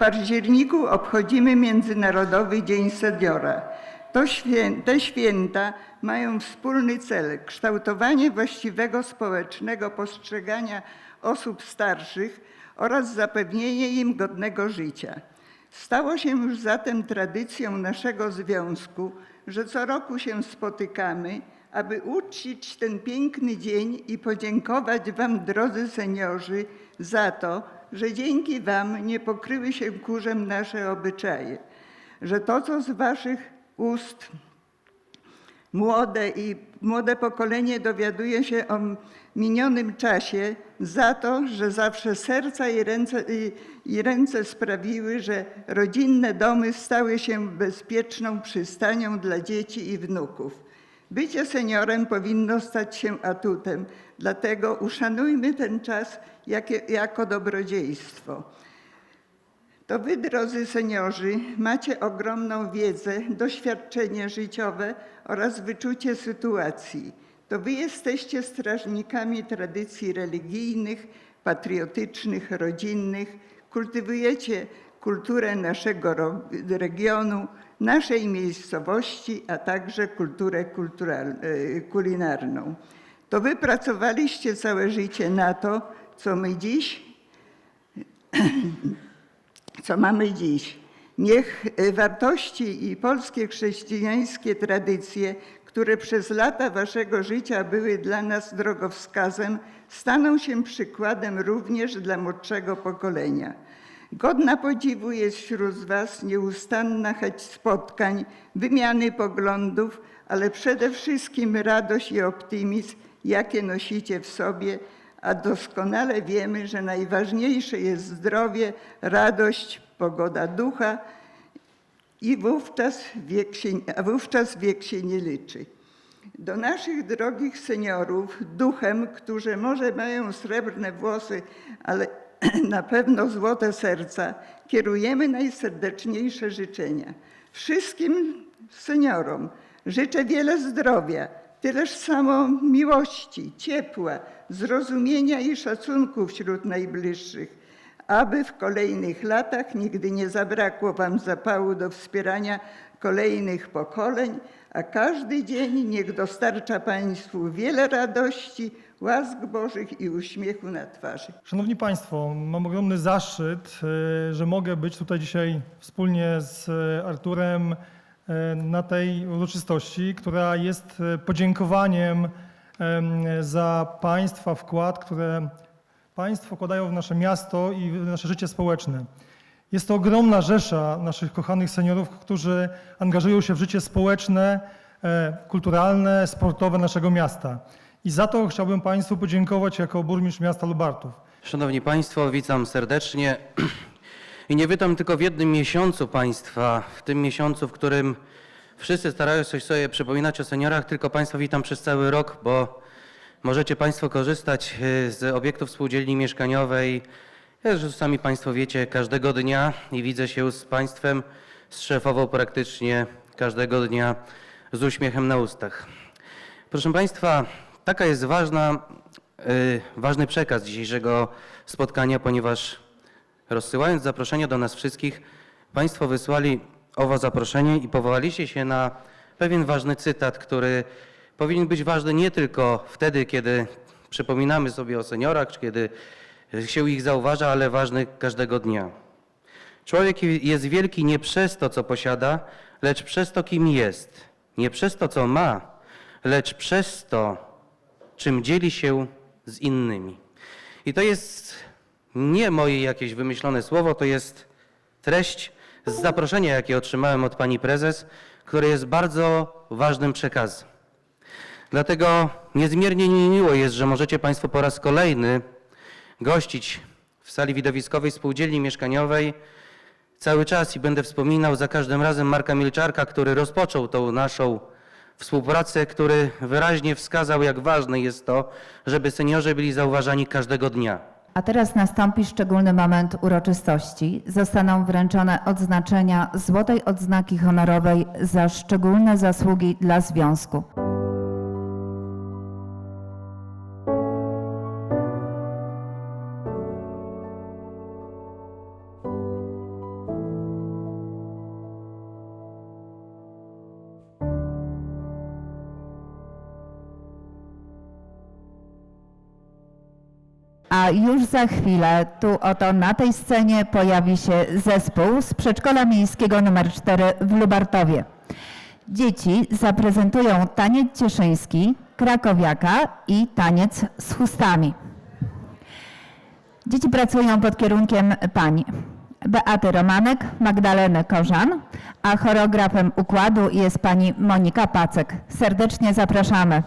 październiku obchodzimy Międzynarodowy Dzień Seniora. Świę, te święta mają wspólny cel kształtowanie właściwego społecznego postrzegania osób starszych oraz zapewnienie im godnego życia. Stało się już zatem tradycją naszego związku, że co roku się spotykamy, aby uczcić ten piękny dzień i podziękować Wam, drodzy seniorzy, za to, że dzięki Wam nie pokryły się kurzem nasze obyczaje, że to, co z Waszych ust młode i młode pokolenie dowiaduje się o minionym czasie za to, że zawsze serca i ręce, i, i ręce sprawiły, że rodzinne domy stały się bezpieczną przystanią dla dzieci i wnuków. Bycie seniorem powinno stać się atutem, dlatego uszanujmy ten czas jako dobrodziejstwo. To wy, drodzy seniorzy, macie ogromną wiedzę, doświadczenie życiowe oraz wyczucie sytuacji. To wy jesteście strażnikami tradycji religijnych, patriotycznych, rodzinnych, kultywujecie kulturę naszego regionu, naszej miejscowości, a także kulturę e, kulinarną. To wy pracowaliście całe życie na to, co my dziś co mamy dziś. Niech e, wartości i polskie chrześcijańskie tradycje, które przez lata waszego życia były dla nas drogowskazem, staną się przykładem również dla młodszego pokolenia. Godna podziwu jest wśród was nieustanna chęć spotkań, wymiany poglądów, ale przede wszystkim radość i optymizm, jakie nosicie w sobie, a doskonale wiemy, że najważniejsze jest zdrowie, radość, pogoda ducha i wówczas wiek się, a wówczas wiek się nie liczy. Do naszych drogich seniorów, duchem, którzy może mają srebrne włosy, ale na pewno złote serca, kierujemy najserdeczniejsze życzenia. Wszystkim seniorom życzę wiele zdrowia, tyleż samo miłości, ciepła, zrozumienia i szacunku wśród najbliższych, aby w kolejnych latach nigdy nie zabrakło Wam zapału do wspierania kolejnych pokoleń, a każdy dzień niech dostarcza Państwu wiele radości, łask Bożych i uśmiechu na twarzy. Szanowni Państwo, mam ogromny zaszczyt, y, że mogę być tutaj dzisiaj wspólnie z y, Arturem na tej uroczystości, która jest y, podziękowaniem em, za Państwa wkład, które Państwo wkładają w nasze miasto i w nasze życie społeczne. Jest to ogromna rzesza naszych kochanych seniorów, którzy angażują się w życie społeczne, e, kulturalne, sportowe naszego miasta. I za to chciałbym Państwu podziękować jako burmistrz miasta Lubartów. Szanowni Państwo, witam serdecznie. I nie witam tylko w jednym miesiącu Państwa, w tym miesiącu, w którym wszyscy starają się sobie przypominać o seniorach, tylko Państwa witam przez cały rok, bo możecie Państwo korzystać y, z obiektów spółdzielni mieszkaniowej. Ja, że sami Państwo wiecie, każdego dnia i widzę się z Państwem, z szefową praktycznie każdego dnia z uśmiechem na ustach. Proszę Państwa, taka jest ważna, y, ważny przekaz dzisiejszego spotkania, ponieważ rozsyłając zaproszenie do nas wszystkich, Państwo wysłali owo zaproszenie i powołaliście się na pewien ważny cytat, który powinien być ważny nie tylko wtedy, kiedy przypominamy sobie o seniorach, czy kiedy się ich zauważa, ale ważny każdego dnia. Człowiek jest wielki nie przez to, co posiada, lecz przez to, kim jest. Nie przez to, co ma, lecz przez to, czym dzieli się z innymi. I to jest nie moje jakieś wymyślone słowo, to jest treść z zaproszenia, jakie otrzymałem od pani prezes, które jest bardzo ważnym przekazem. Dlatego niezmiernie mi miło jest, że możecie Państwo po raz kolejny gościć w sali widowiskowej spółdzielni mieszkaniowej cały czas i będę wspominał za każdym razem Marka Milczarka, który rozpoczął tą naszą współpracę, który wyraźnie wskazał, jak ważne jest to, żeby seniorzy byli zauważani każdego dnia. A teraz nastąpi szczególny moment uroczystości. Zostaną wręczone odznaczenia Złotej Odznaki Honorowej za szczególne zasługi dla Związku. Już za chwilę tu oto na tej scenie pojawi się zespół z przedszkola miejskiego nr 4 w Lubartowie. Dzieci zaprezentują taniec cieszyński, krakowiaka i taniec z chustami. Dzieci pracują pod kierunkiem pań Beaty Romanek, Magdaleny Korzan, a choreografem układu jest pani Monika Pacek. Serdecznie zapraszamy.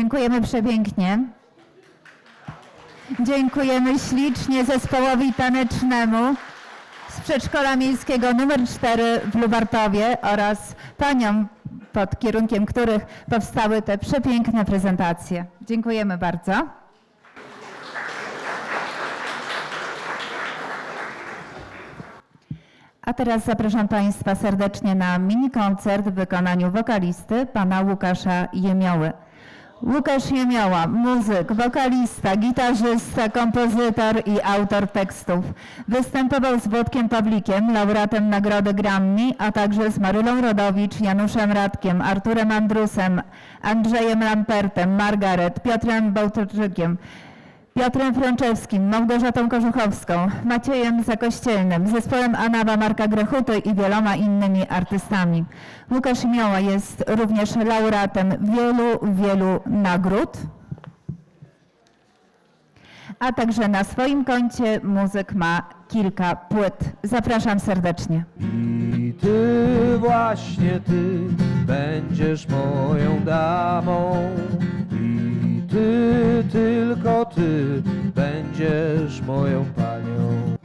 Dziękujemy przepięknie. Dziękujemy ślicznie zespołowi tanecznemu z przedszkola miejskiego nr 4 w Lubartowie oraz paniom, pod kierunkiem których powstały te przepiękne prezentacje. Dziękujemy bardzo. A teraz zapraszam Państwa serdecznie na mini koncert w wykonaniu wokalisty pana Łukasza Jemioły. Łukasz Jemioła, muzyk, wokalista, gitarzysta, kompozytor i autor tekstów. Występował z Włodkiem Pawlikiem, laureatem Nagrody Grammy, a także z Marylą Rodowicz, Januszem Radkiem, Arturem Andrusem, Andrzejem Lampertem, Margaret, Piotrem Bałtyczykiem, Piotrem Frączewskim, Małgorzatą Korzuchowską, Maciejem Zakościelnym, zespołem Anawa Marka Grechuty i wieloma innymi artystami. Łukasz Mioła jest również laureatem wielu, wielu nagród, a także na swoim koncie muzyk ma kilka płyt. Zapraszam serdecznie. I ty, właśnie ty, będziesz moją damą ty, tylko ty będziesz moją panią.